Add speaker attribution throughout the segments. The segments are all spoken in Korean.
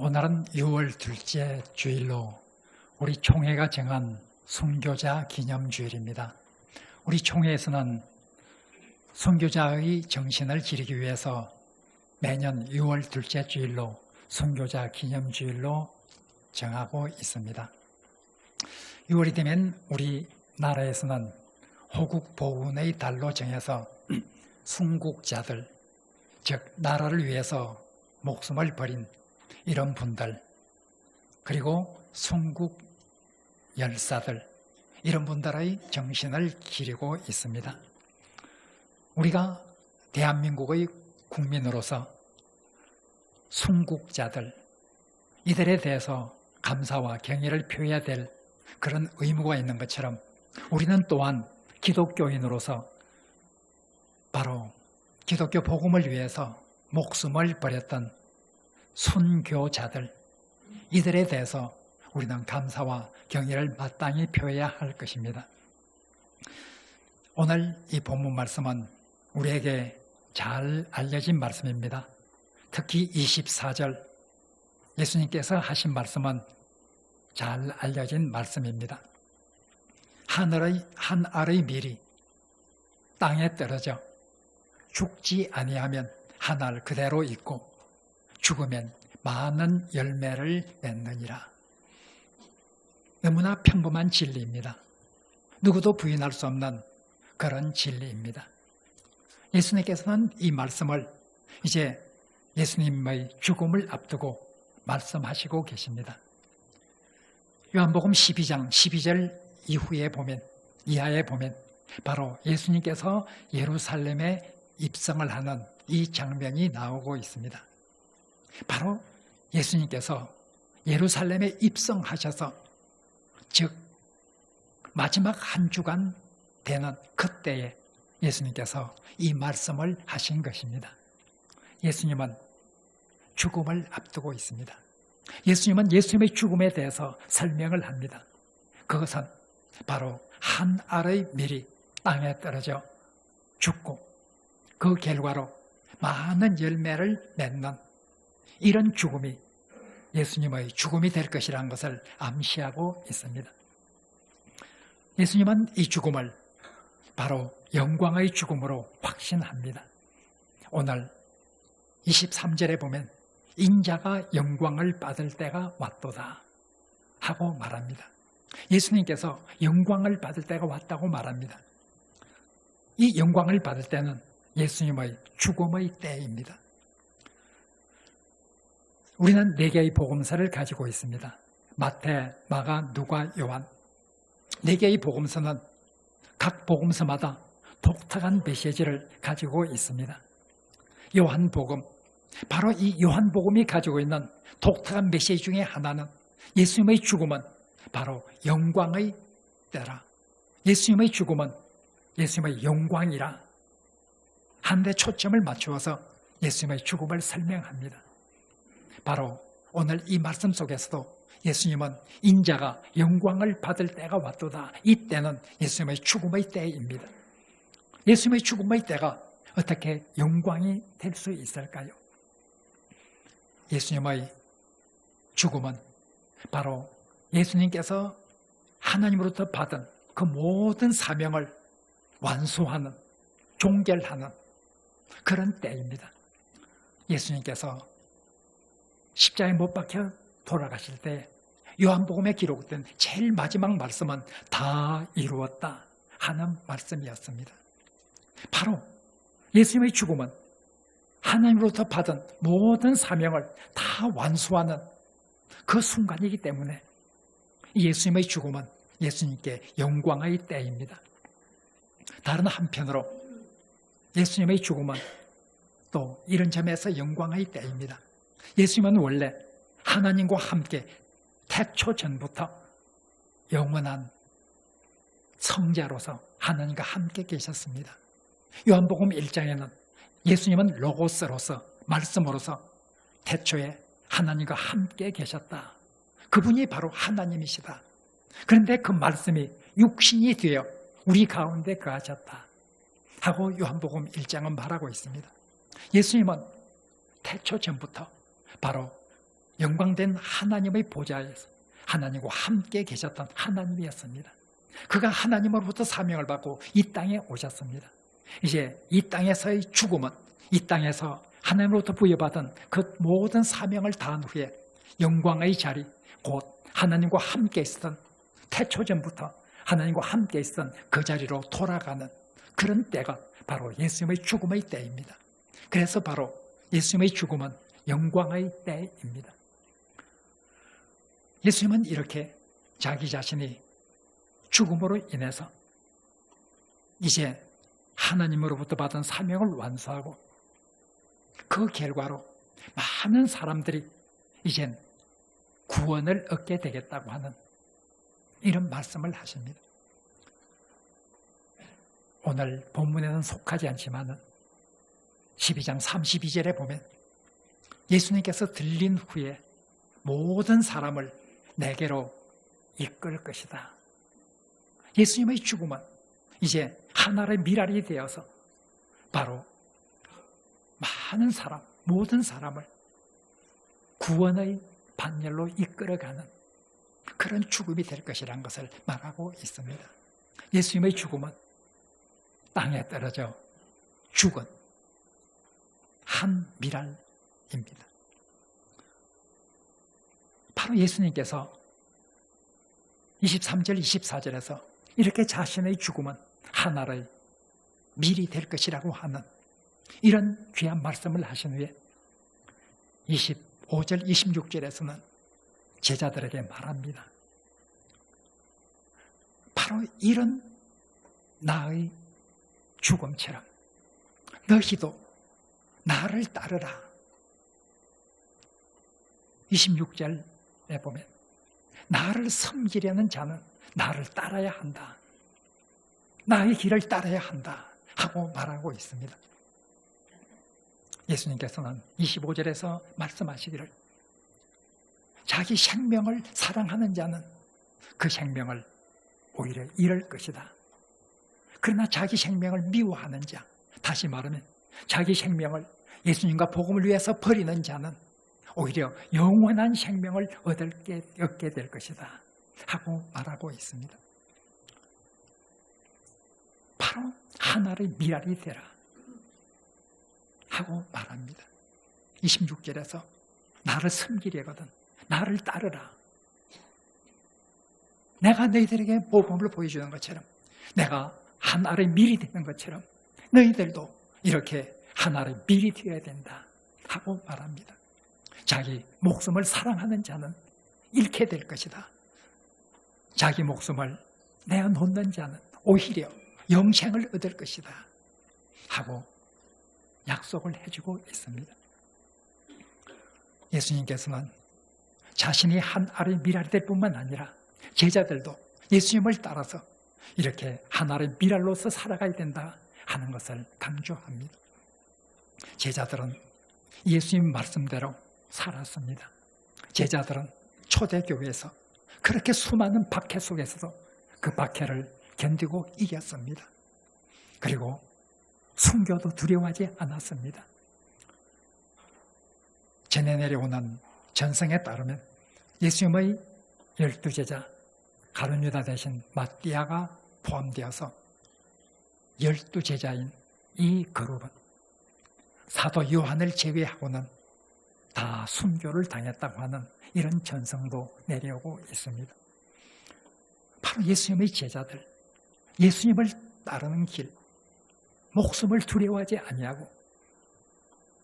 Speaker 1: 오늘은 6월 둘째 주일로 우리 총회가 정한 순교자 기념주일입니다. 우리 총회에서는 순교자의 정신을 기리기 위해서 매년 6월 둘째 주일로 순교자 기념주일로 정하고 있습니다. 6월이 되면 우리 나라에서는 호국 보훈의 달로 정해서 순국자들, 즉 나라를 위해서 목숨을 버린 이런 분들, 그리고 순국 열사들, 이런 분들의 정신을 기리고 있습니다. 우리가 대한민국의 국민으로서 순국자들, 이들에 대해서 감사와 경의를 표해야 될 그런 의무가 있는 것처럼 우리는 또한 기독교인으로서 바로 기독교 복음을 위해서 목숨을 버렸던 순교자들, 이들에 대해서 우리는 감사와 경의를 마땅히 표해야 할 것입니다. 오늘 이 본문 말씀은 우리에게 잘 알려진 말씀입니다. 특히 24절 예수님께서 하신 말씀은 잘 알려진 말씀입니다. 하늘의 한 알의 밀이 땅에 떨어져 죽지 아니하면 한 알 그대로 있고 죽으면 많은 열매를 맺느니라. 너무나 평범한 진리입니다. 누구도 부인할 수 없는 그런 진리입니다. 예수님께서는 이 말씀을 이제 예수님의 죽음을 앞두고 말씀하시고 계십니다. 요한복음 12장 12절 이후에 보면 이하에 보면 바로 예수님께서 예루살렘에 입성을 하는 이 장면이 나오고 있습니다. 바로 예수님께서 예루살렘에 입성하셔서 즉 마지막 한 주간 되는 그때에 예수님께서 이 말씀을 하신 것입니다. 예수님은 죽음을 앞두고 있습니다. 예수님은 예수님의 죽음에 대해서 설명을 합니다. 그것은 바로 한 알의 밀이 땅에 떨어져 죽고 그 결과로 많은 열매를 맺는 이런 죽음이 예수님의 죽음이 될 것이라는 것을 암시하고 있습니다. 예수님은 이 죽음을 바로 영광의 죽음으로 확신합니다. 오늘 23절에 보면 인자가 영광을 받을 때가 왔도다 하고 말합니다. 예수님께서 영광을 받을 때가 왔다고 말합니다. 이 영광을 받을 때는 예수님의 죽음의 때입니다. 우리는 네 개의 복음서를 가지고 있습니다. 마태, 마가, 누가, 요한. 네 개의 복음서는 각 복음서마다 독특한 메시지를 가지고 있습니다. 요한복음, 바로 이 요한복음이 가지고 있는 독특한 메시지 중에 하나는 예수님의 죽음은 바로 영광의 때라. 예수님의 죽음은 예수님의 영광이라. 한데 초점을 맞추어서 예수님의 죽음을 설명합니다. 바로 오늘 이 말씀 속에서도 예수님은 인자가 영광을 받을 때가 왔도다. 이 때는 예수님의 죽음의 때입니다. 예수님의 죽음의 때가 어떻게 영광이 될 수 있을까요? 예수님의 죽음은 바로 예수님께서 하나님으로부터 받은 그 모든 사명을 완수하는, 종결하는 그런 때입니다. 예수님께서 십자에 못 박혀 돌아가실 때 요한복음에 기록된 제일 마지막 말씀은 다 이루었다 하는 말씀이었습니다. 바로 예수님의 죽음은 하나님으로부터 받은 모든 사명을 다 완수하는 그 순간이기 때문에 예수님의 죽음은 예수님께 영광의 때입니다. 다른 한편으로 예수님의 죽음은 또 이런 점에서 영광의 때입니다. 예수님은 원래 하나님과 함께 태초 전부터 영원한 성자로서 하나님과 함께 계셨습니다. 요한복음 1장에는 예수님은 로고스로서 말씀으로서 태초에 하나님과 함께 계셨다. 그분이 바로 하나님이시다. 그런데 그 말씀이 육신이 되어 우리 가운데 거하셨다. 하고 요한복음 1장은 말하고 있습니다. 예수님은 태초 전부터 바로 영광된 하나님의 보좌에서 하나님과 함께 계셨던 하나님이었습니다. 그가 하나님으로부터 사명을 받고 이 땅에 오셨습니다. 이제 이 땅에서의 죽음은 이 땅에서 하나님으로부터 부여받은 그 모든 사명을 다한 후에 영광의 자리, 곧 하나님과 함께 있었던 태초전부터 하나님과 함께 있었던 그 자리로 돌아가는 그런 때가 바로 예수님의 죽음의 때입니다. 그래서 바로 예수님의 죽음은 영광의 때입니다. 예수님은 이렇게 자기 자신이 죽음으로 인해서 이제 하나님으로부터 받은 사명을 완수하고 그 결과로 많은 사람들이 이젠 구원을 얻게 되겠다고 하는 이런 말씀을 하십니다. 오늘 본문에는 속하지 않지만 12장 32절에 보면 예수님께서 들린 후에 모든 사람을 내게로 이끌 것이다. 예수님의 죽음은 이제 하나의 미랄이 되어서 바로 많은 사람, 모든 사람을 구원의 반열로 이끌어가는 그런 죽음이 될 것이라는 것을 말하고 있습니다. 예수님의 죽음은 땅에 떨어져 죽은 한 미랄 입니다. 바로 예수님께서 23절, 24절에서 이렇게 자신의 죽음은 하나의 밀이 될 것이라고 하는 이런 귀한 말씀을 하신 후에 25절, 26절에서는 제자들에게 말합니다. 바로 이런 나의 죽음처럼 너희도 나를 따르라. 26절에 보면 나를 섬기려는 자는 나를 따라야 한다. 나의 길을 따라야 한다. 하고 말하고 있습니다. 예수님께서는 25절에서 말씀하시기를 자기 생명을 사랑하는 자는 그 생명을 오히려 잃을 것이다. 그러나 자기 생명을 미워하는 자, 다시 말하면 자기 생명을 예수님과 복음을 위해서 버리는 자는 오히려 영원한 생명을 얻게, 얻게 될 것이다. 하고 말하고 있습니다. 바로 하나의 미랄이 되라. 하고 말합니다. 26절에서 나를 섬기려거든. 나를 따르라. 내가 너희들에게 복음을 보여주는 것처럼 내가 하나의 밀이 되는 것처럼 너희들도 이렇게 하나의 밀이 되어야 된다. 하고 말합니다. 자기 목숨을 사랑하는 자는 잃게 될 것이다. 자기 목숨을 내어 놓는 자는 오히려 영생을 얻을 것이다. 하고 약속을 해주고 있습니다. 예수님께서는 자신이 한 알의 미랄이 될 뿐만 아니라 제자들도 예수님을 따라서 이렇게 한 알의 미랄로서 살아가야 된다 하는 것을 강조합니다. 제자들은 예수님 말씀대로 살았습니다. 제자들은 초대교회에서 그렇게 수많은 박해 속에서도 그 박해를 견디고 이겼습니다. 그리고 순교도 두려워하지 않았습니다. 전해 내려오는 전성에 따르면 예수님의 열두 제자 가룟유다 대신 마띠아가 포함되어서 열두 제자인 이 그룹은 사도 요한을 제외하고는 다 순교를 당했다고 하는 이런 전성도 내려오고 있습니다. 바로 예수님의 제자들, 예수님을 따르는 길, 목숨을 두려워하지 아니하고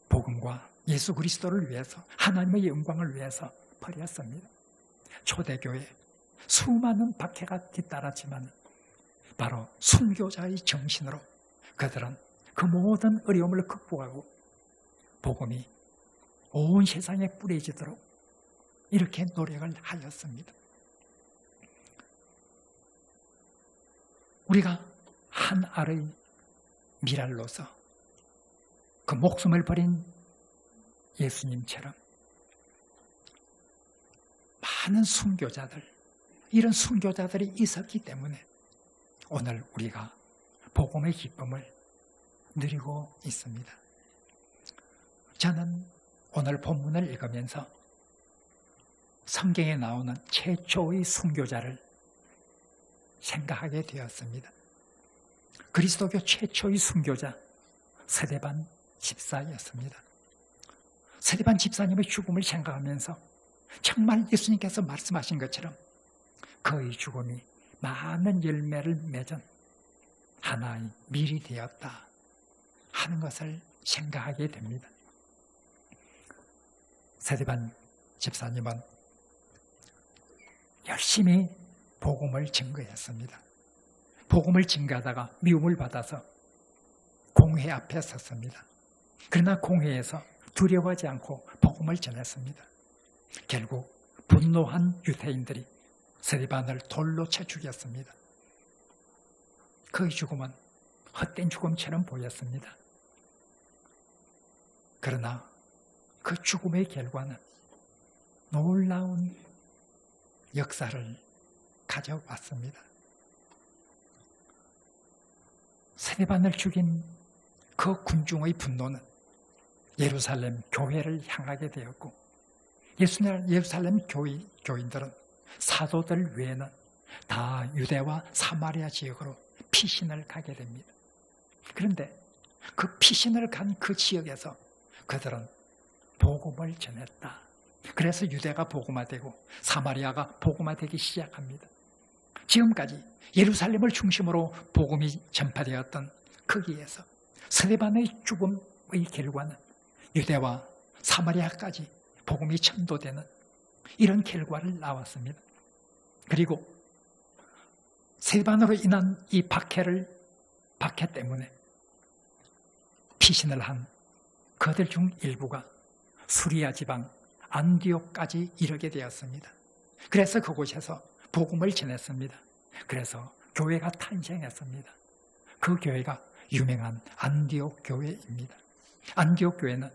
Speaker 1: 복음과 예수 그리스도를 위해서 하나님의 영광을 위해서 버렸습니다. 초대교회 수많은 박해가 뒤따랐지만 바로 순교자의 정신으로 그들은 그 모든 어려움을 극복하고 복음이 온 세상에 뿌려지도록 이렇게 노력을 하였습니다. 우리가 한 알의 미랄로서 그 목숨을 버린 예수님처럼 많은 순교자들, 이런 순교자들이 있었기 때문에 오늘 우리가 복음의 기쁨을 누리고 있습니다. 저는 오늘 본문을 읽으면서 성경에 나오는 최초의 순교자를 생각하게 되었습니다. 그리스도교 최초의 순교자 세대반 집사였습니다. 세대반 집사님의 죽음을 생각하면서 정말 예수님께서 말씀하신 것처럼 그의 죽음이 많은 열매를 맺은 하나의 밀이 되었다 하는 것을 생각하게 됩니다. 세대반 집사님은 열심히 복음을 증거했습니다. 복음을 증거하다가 미움을 받아서 공회 앞에 섰습니다. 그러나 공회에서 두려워하지 않고 복음을 전했습니다. 결국 분노한 유대인들이 세리반을 돌로 쳐 죽였습니다. 그의 죽음은 헛된 죽음처럼 보였습니다. 그러나 그 죽음의 결과는 놀라운 역사를 가져왔습니다. 세례반을 죽인 그 군중의 분노는 예루살렘 교회를 향하게 되었고 예루살렘 교인, 교인들은 사도들 외에는 다 유대와 사마리아 지역으로 피신을 가게 됩니다. 그런데 그 피신을 간 그 지역에서 그들은 복음을 전했다. 그래서 유대가 복음화되고 사마리아가 복음화되기 시작합니다. 지금까지 예루살렘을 중심으로 복음이 전파되었던 거기에서 스데반의 죽음의 결과는 유대와 사마리아까지 복음이 전도되는 이런 결과를 나왔습니다. 그리고 세반으로 인한 이 박해를 박해 때문에 피신을 한 그들 중 일부가 수리아 지방 안디옥까지 이르게 되었습니다. 그래서 그곳에서 복음을 전했습니다. 그래서 교회가 탄생했습니다. 그 교회가 유명한 안디옥 교회입니다. 안디옥 교회는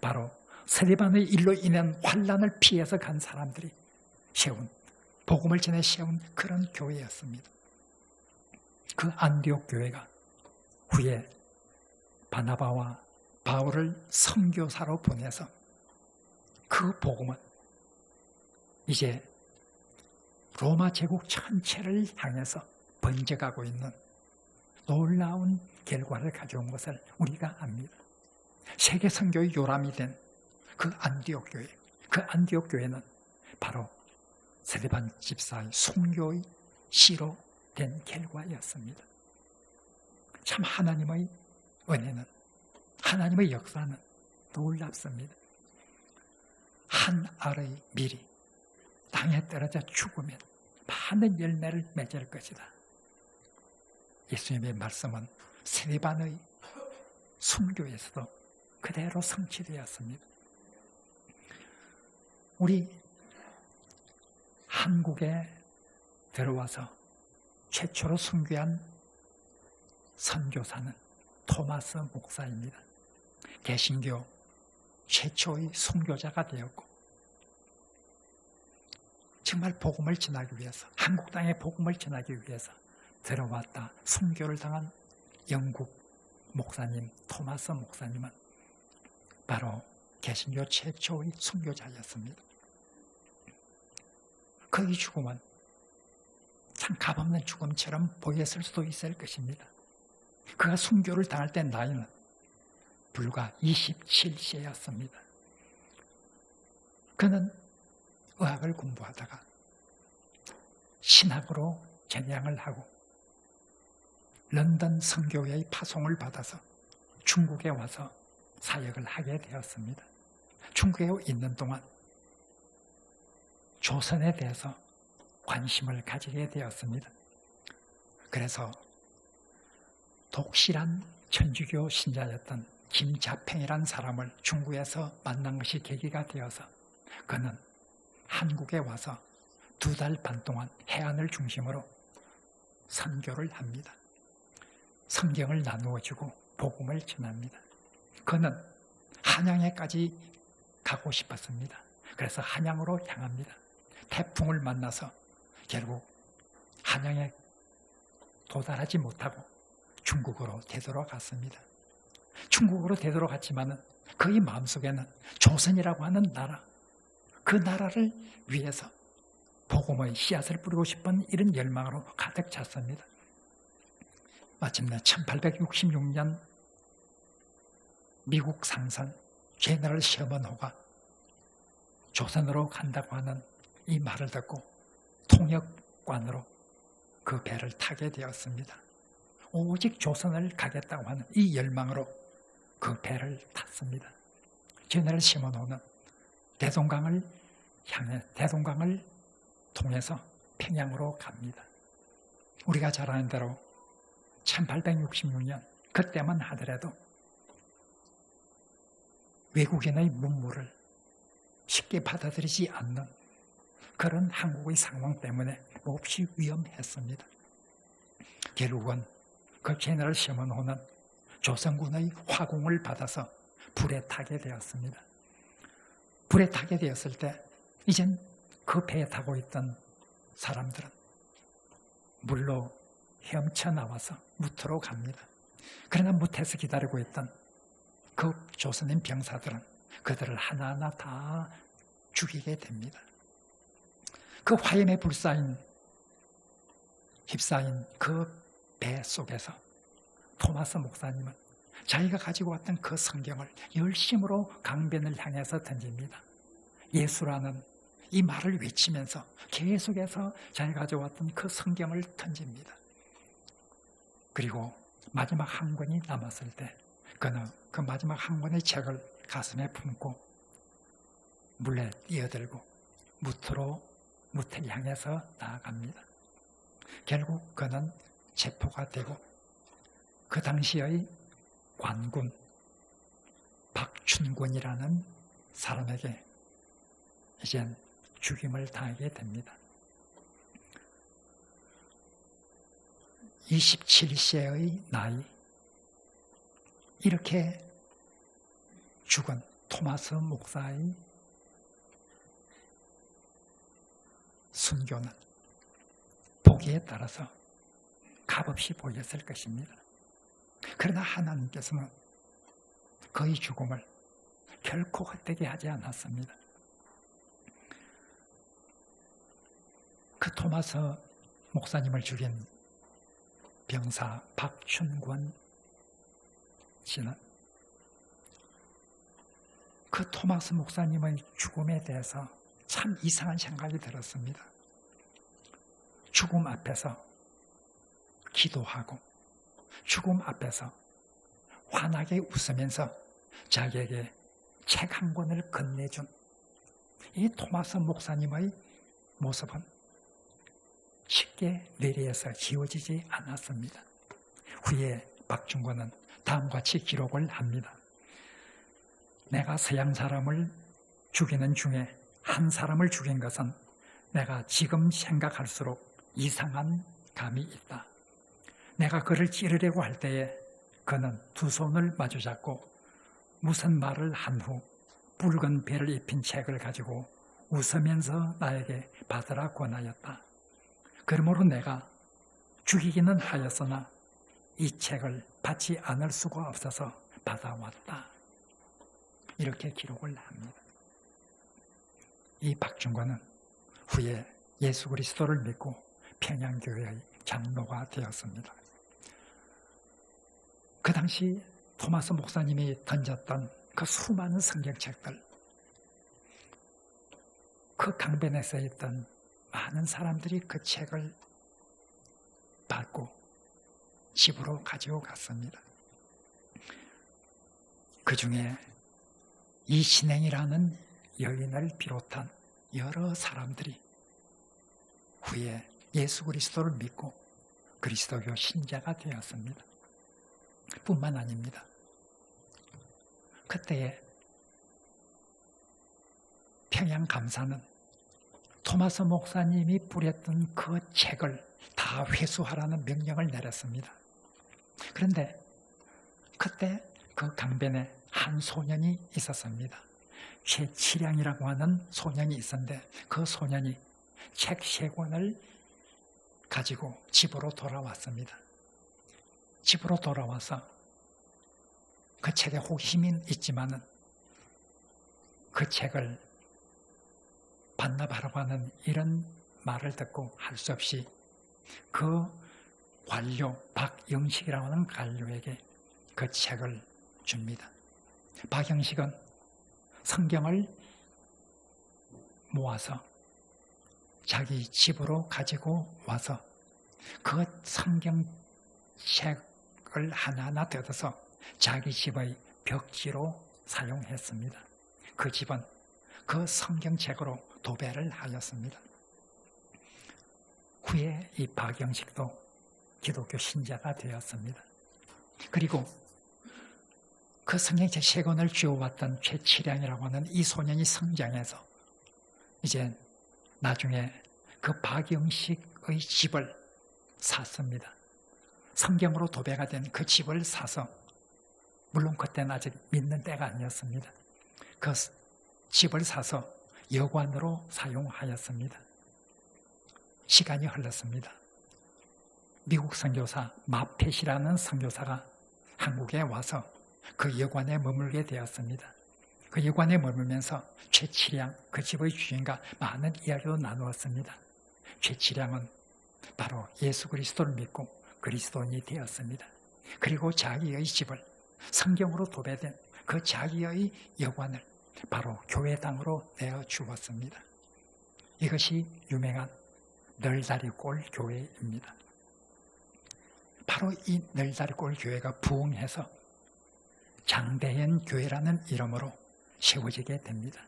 Speaker 1: 바로 세리반의 일로 인한 환란을 피해서 간 사람들이 세운 복음을 전해 세운 그런 교회였습니다. 그 안디옥 교회가 후에 바나바와 바울을 선교사로 보내서 그 복음은 이제 로마 제국 전체를 향해서 번져가고 있는 놀라운 결과를 가져온 것을 우리가 압니다. 세계 선교의 요람이 된 그 안디옥 교회, 그 안디옥 교회는 바로 세대반 집사의 순교의 시로 된 결과였습니다. 참 하나님의 은혜는 하나님의 역사는 놀랍습니다. 한 알의 밀이 땅에 떨어져 죽으면 많은 열매를 맺을 것이다. 예수님의 말씀은 세반의 순교에서도 그대로 성취되었습니다. 우리 한국에 들어와서 최초로 순교한 선교사는 토마스 목사입니다. 개신교 최초의 순교자가 되었고 정말 복음을 전하기 위해서 한국 땅에 복음을 전하기 위해서 들어왔다 순교를 당한 영국 목사님 토마스 목사님은 바로 개신교 최초의 순교자였습니다. 그의 죽음은 참 값없는 죽음처럼 보였을 수도 있을 것입니다. 그가 순교를 당할 때 나이는 불과 27세였습니다. 그는 의학을 공부하다가 신학으로 전향을 하고 런던 성교회의 파송을 받아서 중국에 와서 사역을 하게 되었습니다. 중국에 있는 동안 조선에 대해서 관심을 가지게 되었습니다. 그래서 독실한 천주교 신자였던 김자팽이란 사람을 중국에서 만난 것이 계기가 되어서 그는 한국에 와서 두 달 반 동안 해안을 중심으로 선교를 합니다. 성경을 나누어 주고 복음을 전합니다. 그는 한양에까지 가고 싶었습니다. 그래서 한양으로 향합니다. 태풍을 만나서 결국 한양에 도달하지 못하고 중국으로 되돌아갔습니다. 중국으로 되돌아갔지만은 그의 마음속에는 조선이라고 하는 나라, 그 나라를 위해서 복음의 씨앗을 뿌리고 싶은 이런 열망으로 가득 찼습니다. 마침내 1866년 미국 상선 제너럴 셔먼호가 조선으로 간다고 하는 이 말을 듣고 통역관으로 그 배를 타게 되었습니다. 오직 조선을 가겠다고 하는 이 열망으로 그 배를 탔습니다. 제너럴 셔먼호는 대동강을 향해 대동강을 통해서 평양으로 갑니다. 우리가 잘 아는 대로 1866년 그때만 하더라도 외국인의 문물을 쉽게 받아들이지 않는 그런 한국의 상황 때문에 몹시 위험했습니다. 결국은 그 제너럴 셔먼호는 조선군의 화공을 받아서 불에 타게 되었습니다. 불에 타게 되었을 때 이젠 그 배에 타고 있던 사람들은 물로 헤엄쳐 나와서 무트로 갑니다. 그러나 무트에서 기다리고 있던 그 조선인 병사들은 그들을 하나하나 다 죽이게 됩니다. 그 화염에 불사인 휩싸인 그 배 속에서 토마스 목사님은 자기가 가지고 왔던 그 성경을 열심으로 강변을 향해서 던집니다. 예수라는 이 말을 외치면서 계속해서 자기가 가져왔던 그 성경을 던집니다. 그리고 마지막 한 권이 남았을 때 그는 그 마지막 한 권의 책을 가슴에 품고 물에 뛰어들고 무트로 무트를 향해서 나아갑니다. 결국 그는 체포가 되고 그 당시의 관군 박춘권이라는 사람에게 이젠 죽임을 당하게 됩니다. 27세의 나이 이렇게 죽은 토마스 목사의 순교는 보기에 따라서 값없이 보였을 것입니다. 그러나 하나님께서는 그의 죽음을 결코 헛되게 하지 않았습니다. 그 토마스 목사님을 죽인 병사 박춘권 씨는 그 토마스 목사님의 죽음에 대해서 참 이상한 생각이 들었습니다. 죽음 앞에서 기도하고 죽음 앞에서 환하게 웃으면서 자기에게 책 한 권을 건네준 이 토마스 목사님의 모습은 쉽게 내리에서 지워지지 않았습니다. 후에 박중권은 다음과 같이 기록을 합니다. 내가 서양 사람을 죽이는 중에 한 사람을 죽인 것은 내가 지금 생각할수록 이상한 감이 있다. 내가 그를 찌르려고 할 때에 그는 두 손을 마주잡고 무슨 말을 한 후 붉은 배를 입힌 책을 가지고 웃으면서 나에게 받으라 권하였다. 그러므로 내가 죽이기는 하였으나 이 책을 받지 않을 수가 없어서 받아왔다. 이렇게 기록을 합니다. 이 박준관은 후에 예수 그리스도를 믿고 평양교회의 장로가 되었습니다. 그 당시 토마스 목사님이 던졌던 그 수많은 성경책들, 그 강변에 서 있던 많은 사람들이 그 책을 받고 집으로 가지고 갔습니다. 그 중에 이 신행이라는 여인을 비롯한 여러 사람들이 후에 예수 그리스도를 믿고 그리스도교 신자가 되었습니다. 뿐만 아닙니다. 그때에 평양 감사는 토마스 목사님이 뿌렸던 그 책을 다 회수하라는 명령을 내렸습니다. 그런데 그때 그 강변에 한 소년이 있었습니다. 최치량이라고 하는 소년이 있었는데 그 소년이 책 세 권을 가지고 집으로 돌아왔습니다. 집으로 돌아와서 그 책에 호기심이 있지만은 그 책을 반납하라고 하는 이런 말을 듣고 할 수 없이 그 관료 박영식이라고 하는 관료에게 그 책을 줍니다. 박영식은 성경을 모아서 자기 집으로 가지고 와서 그 성경책 을 하나하나 뜯어서 자기 집의 벽지로 사용했습니다. 그 집은 그 성경책으로 도배를 하였습니다. 후에 이 박영식도 기독교 신자가 되었습니다. 그리고 그 성경책 세 권을 쥐어왔던 최치량이라고 하는 이 소년이 성장해서 이제 나중에 그 박영식의 집을 샀습니다. 성경으로 도배가 된 그 집을 사서 물론 그때는 아직 믿는 때가 아니었습니다. 그 집을 사서 여관으로 사용하였습니다. 시간이 흘렀습니다. 미국 선교사 마펫이라는 선교사가 한국에 와서 그 여관에 머물게 되었습니다. 그 여관에 머물면서 최치량, 그 집의 주인과 많은 이야기도 나누었습니다. 최치량은 바로 예수 그리스도를 믿고 그리스도인이 되었습니다. 그리고 자기의 집을 성경으로 도배된 그 자기의 여관을 바로 교회당으로 내어 주었습니다. 이것이 유명한 널다리골 교회입니다. 바로 이 널다리골 교회가 부흥해서 장대현 교회라는 이름으로 세워지게 됩니다.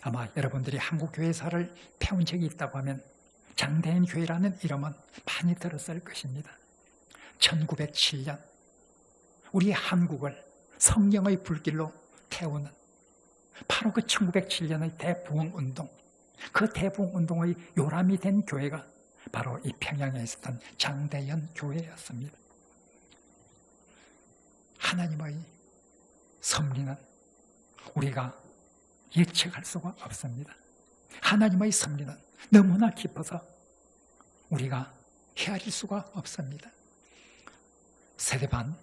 Speaker 1: 아마 여러분들이 한국 교회사를 펴온 적이 있다고 하면 장대현 교회라는 이름은 많이 들었을 것입니다. 1907년 우리 한국을 성령의 불길로 태우는 바로 그 1907년의 대부흥 운동, 그 대부흥 운동의 요람이 된 교회가 바로 이 평양에 있었던 장대현 교회였습니다. 하나님의 섭리는 우리가 예측할 수가 없습니다. 하나님의 섭리는 너무나 깊어서 우리가 헤아릴 수가 없습니다. 세대반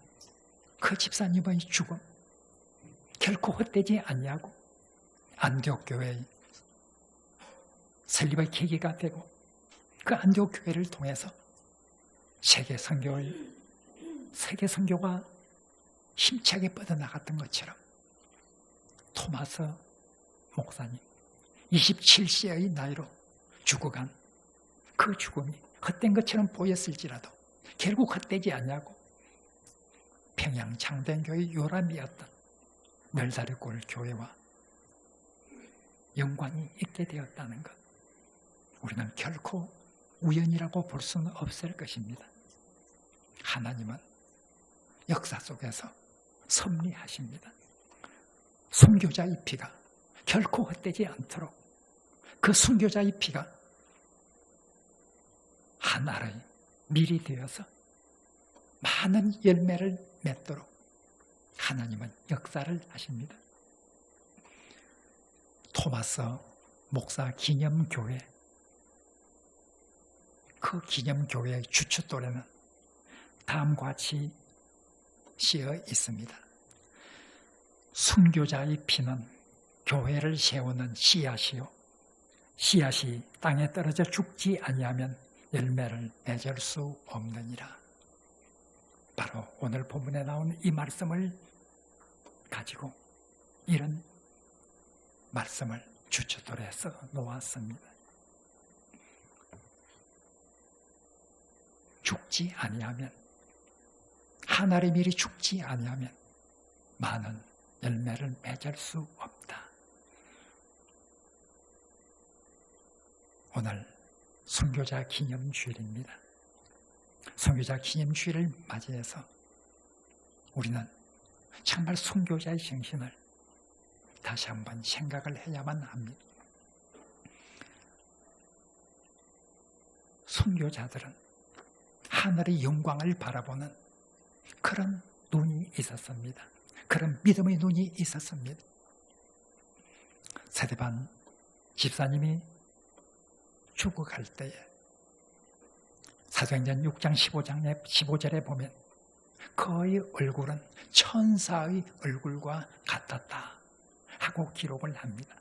Speaker 1: 그 집사님의 죽음 결코 헛되지 아니하고 안디옥 교회의 설립의 계기가 되고 그 안디옥 교회를 통해서 세계 선교의 세계 선교가 힘차게 뻗어나갔던 것처럼 토마스 목사님 27세의 나이로 죽어간 그 죽음이 헛된 것처럼 보였을지라도 결국 헛되지 않냐고 평양 장대교회 요람이었던 멸다리 골 교회와 연관이 있게 되었다는 것 우리는 결코 우연이라고 볼 수는 없을 것입니다. 하나님은 역사 속에서 섭리하십니다. 순교자의 피가 결코 헛되지 않도록 그 순교자의 피가 하나의 밀이 되어서 많은 열매를 맺도록 하나님은 역사를 하십니다. 토마스 목사 기념교회 그 기념교회의 주춧돌에는 다음과 같이 씌어 있습니다. 순교자의 피는 교회를 세우는 씨앗이요. 씨앗이 땅에 떨어져 죽지 아니하면 열매를 맺을 수 없느니라. 바로 오늘 본문에 나온 이 말씀을 가지고 이런 말씀을 주춧돌에 써 놓았습니다. 죽지 아니하면 하나의 밀이 죽지 아니하면 많은 열매를 맺을 수 없다. 오늘 순교자 기념 주일입니다. 순교자 기념 주일을 맞이해서 우리는 정말 순교자의 정신을 다시 한번 생각을 해야만 합니다. 순교자들은 하늘의 영광을 바라보는 그런 눈이 있었습니다. 그런 믿음의 눈이 있었습니다. 세대반 집사님이 죽어갈 때에 사도행전 6장 15장에 15절에 보면 그의 얼굴은 천사의 얼굴과 같았다 하고 기록을 합니다.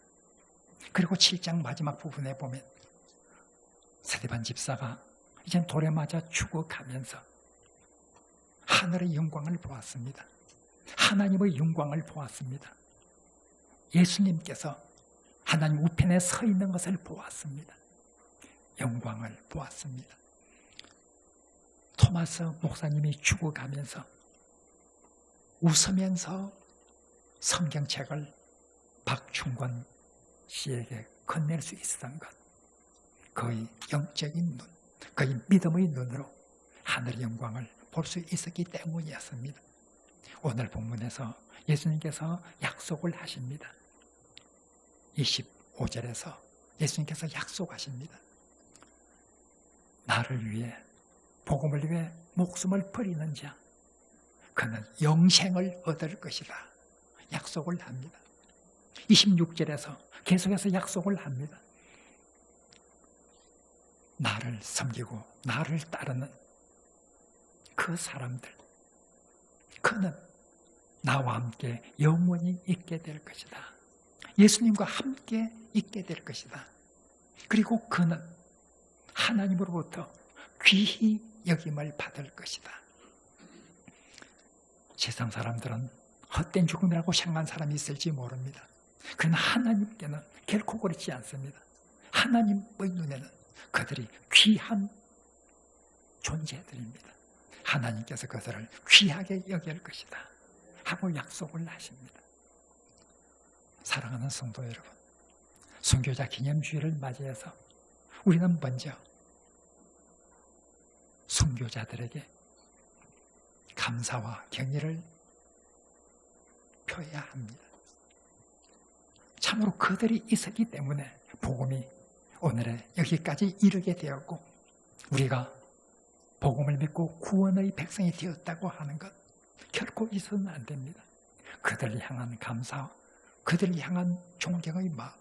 Speaker 1: 그리고 7장 마지막 부분에 보면 세대반 집사가 이제 돌에 맞아 죽어가면서 하늘의 영광을 보았습니다. 하나님의 영광을 보았습니다. 예수님께서 하나님 우편에 서 있는 것을 보았습니다. 영광을 보았습니다. 토마스 목사님이 죽어가면서 웃으면서 성경책을 박충권 씨에게 건넬 수 있었던 것. 거의 영적인 눈, 거의 믿음의 눈으로 하늘의 영광을 볼 수 있었기 때문이었습니다. 오늘 본문에서 예수님께서 약속을 하십니다. 25절에서 예수님께서 약속하십니다. 나를 위해 복음을 위해 목숨을 버리는 자 그는 영생을 얻을 것이다. 약속을 합니다. 26절에서 계속해서 약속을 합니다. 나를 섬기고 나를 따르는 그 사람들 그는 나와 함께 영원히 있게 될 것이다. 예수님과 함께 있게 될 것이다. 그리고 그는 하나님으로부터 귀히 여김을 받을 것이다. 세상 사람들은 헛된 죽음이라고 생각한 사람이 있을지 모릅니다. 그러나 하나님께는 결코 그렇지 않습니다. 하나님의 눈에는 그들이 귀한 존재들입니다. 하나님께서 그들을 귀하게 여길 것이다. 하고 약속을 하십니다. 사랑하는 성도 여러분, 선교자 기념주의를 맞이해서 우리는 먼저 선교자들에게 감사와 경의를 표해야 합니다. 참으로 그들이 있었기 때문에 복음이 오늘의 여기까지 이르게 되었고 우리가 복음을 믿고 구원의 백성이 되었다고 하는 것 결코 있어서는 안 됩니다. 그들을 향한 감사, 그들을 향한 존경의 마음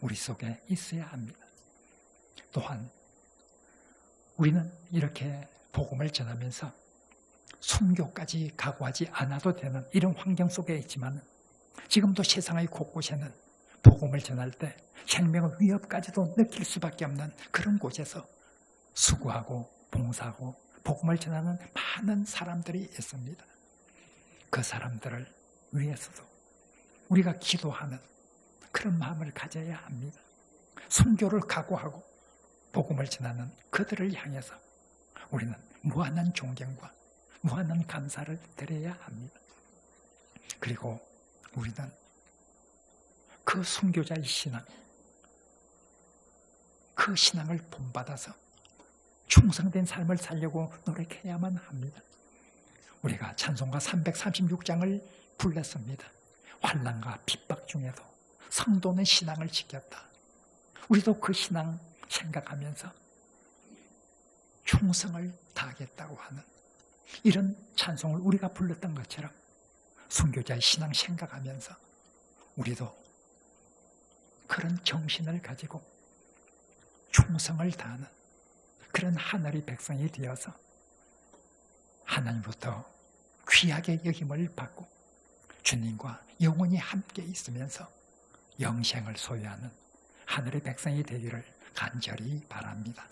Speaker 1: 우리 속에 있어야 합니다. 또한 우리는 이렇게 복음을 전하면서 순교까지 각오하지 않아도 되는 이런 환경 속에 있지만 지금도 세상의 곳곳에는 복음을 전할 때 생명의 위협까지도 느낄 수밖에 없는 그런 곳에서 수고하고 봉사하고 복음을 전하는 많은 사람들이 있습니다. 그 사람들을 위해서도 우리가 기도하는 그런 마음을 가져야 합니다. 순교를 각오하고 복음을 전하는 그들을 향해서 우리는 무한한 존경과 무한한 감사를 드려야 합니다. 그리고 우리는 그 순교자의 신앙, 그 신앙을 본받아서 충성된 삶을 살려고 노력해야만 합니다. 우리가 찬송가 336장을 불렀습니다. 환란과 핍박 중에도 성도는 신앙을 지켰다. 우리도 그 신앙 생각하면서 충성을 다하겠다고 하는 이런 찬송을 우리가 불렀던 것처럼 순교자의 신앙 생각하면서 우리도 그런 정신을 가지고 충성을 다하는 그런 하늘의 백성이 되어서 하나님부터 귀하게 여김을 받고 주님과 영원히 함께 있으면서 영생을 소유하는 하늘의 백성이 되기를 간절히 바랍니다.